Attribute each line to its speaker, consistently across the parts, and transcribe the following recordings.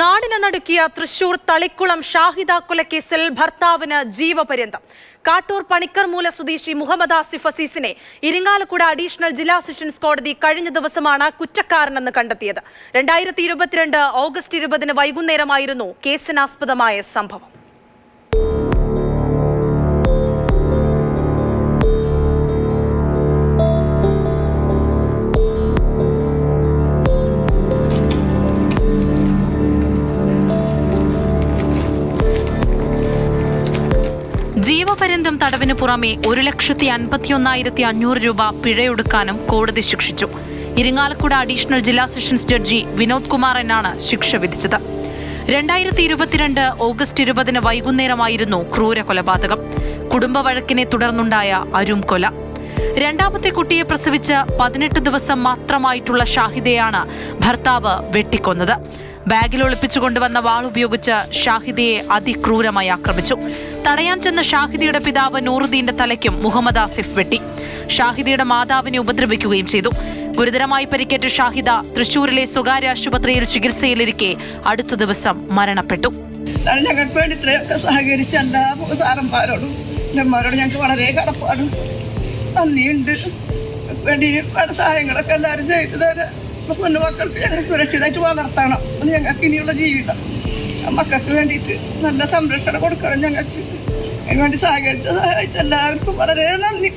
Speaker 1: നാടിനെ നടുക്കിയ തൃശൂർ തളിക്കുളം ഷാഹിദ കൊലക്കേസിൽ ഭർത്താവിന് ജീവപര്യന്തം. കാട്ടൂർ പണിക്കർ മൂല സ്വദേശി മുഹമ്മദ് ആസിഫ് അസീസിനെ ഇരിങ്ങാലക്കുട അഡീഷണൽ ജില്ലാ സെഷൻസ് കോടതി കഴിഞ്ഞ ദിവസമാണ് കുറ്റക്കാരനെന്ന് കണ്ടെത്തിയത്. രണ്ടായിരത്തി ഇരുപത്തിരണ്ട് ഓഗസ്റ്റ് ഇരുപതിന് വൈകുന്നേരമായിരുന്നു കേസിനാസ്പദമായ സംഭവം. ജീവപര്യന്തം തടവിന് പുറമെ ഒരു ലക്ഷത്തി അൻപത്തിയൊന്നായിരത്തി അഞ്ഞൂറ് രൂപ പിഴയൊടുക്കാനും കോടതി ശിക്ഷിച്ചു. ഇരിങ്ങാലക്കുട അഡീഷണൽ ജില്ലാ സെഷൻസ് ജഡ്ജി വിനോദ് കുമാർ എന്നാണ് ശിക്ഷ വിധിച്ചത്. രണ്ടായിരത്തി ഇരുപത്തിരണ്ട് ഓഗസ്റ്റ് ഇരുപതിന് വൈകുന്നേരമായിരുന്നു ക്രൂര കൊലപാതകം. കുടുംബ വഴക്കിനെ തുടർന്നുണ്ടായ അരും കൊല. രണ്ടാമത്തെ കുട്ടിയെ പ്രസവിച്ച് പതിനെട്ട് ദിവസം മാത്രമായിട്ടുള്ള ഷാഹിദയാണ് ഭർത്താവ് വെട്ടിക്കൊന്നത്. ബാഗിൽ ഒളിപ്പിച്ചു കൊണ്ടുവന്ന വാൾ ഉപയോഗിച്ച് ഷാഹിദിയെ അതിക്രൂരമായി ആക്രമിച്ചു. തടയാൻ ചെന്ന ഷാഹിദിയുടെ പിതാവ് നൂറുദ്ദീന്റെ തലയ്ക്കും മുഹമ്മദ് ആസിഫ് വെട്ടി. ഷാഹിദിയുടെ മാതാവിനെ ഉപദ്രവിക്കുകയും ചെയ്തു. ഗുരുതരമായി പരിക്കേറ്റ ഷാഹിദ തൃശൂരിലെ സ്വകാര്യ ആശുപത്രിയിൽ ചികിത്സയിലിരിക്കെ അടുത്ത ദിവസം മരണപ്പെട്ടു.
Speaker 2: ഞങ്ങൾക്ക് വേണ്ടി ഇത്രയൊക്കെ സഹകരിച്ച എല്ലാ സാറന്മാരോടും അമ്മമാരോടും ഞങ്ങൾക്ക് വളരെ കടപ്പാടും. നന്ദിയുണ്ട്. വേണ്ട സഹായങ്ങളൊക്കെ എല്ലാവരും ചെയ്തു തരാം പൊന്നു മക്കൾക്ക് ഞങ്ങൾ സുരക്ഷിതമായിട്ട് വളർത്തണം. അത് ഞങ്ങൾക്ക് ഇനിയുള്ള ജീവിതം. മക്കൾക്ക് വേണ്ടിയിട്ട് നല്ല സംരക്ഷണം കൊടുക്കണം ഞങ്ങൾക്ക്. അതിനുവേണ്ടി സഹകരിച്ച സഹായിച്ച എല്ലാവർക്കും വളരെ നന്ദി.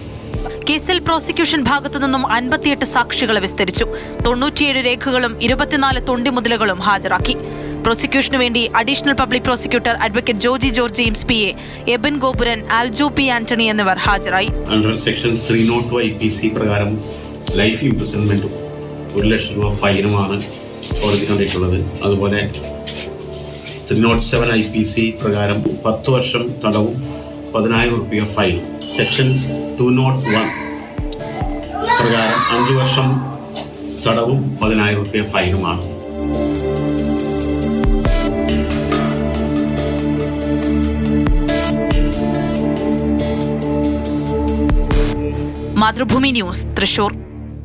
Speaker 1: കേസിൽ പ്രോസിക്യൂഷൻ ഭാഗത്തു നിന്നും അൻപത്തിയെട്ട് സാക്ഷികളെ വിസ്തരിച്ചു. തൊണ്ണൂറ്റിയേഴ് രേഖകളും ഇരുപത്തിനാല് തൊണ്ടിമുതലുകളും ഹാജരാക്കി. പ്രോസിക്യൂഷനു വേണ്ടി additional public prosecutor advocate Joji George James P A Abin Gopuran Aljo P Antony എന്നിവർ ഹാജരായി.
Speaker 3: അണ്ടർ സെക്ഷൻ ത്രീ നോട്ട് പ്രകാരം ലൈഫ് ഇംപ്രിസൺമെന്റും ഒരു ലക്ഷം രൂപ ഫൈനുമാണ് കോടതി കണ്ടിട്ടുള്ളത് അതുപോലെ three not seven I P C പ്രകാരം പത്ത് വർഷം തടവും പതിനായിരം റുപ്യ fine. Section two not one പ്രകാരം അഞ്ച് വർഷം തടവും പതിനായിരം റുപ്യ ഫൈനുമാണ്.
Speaker 1: മാതൃഭൂമി ന്യൂസ് തൃശൂർ.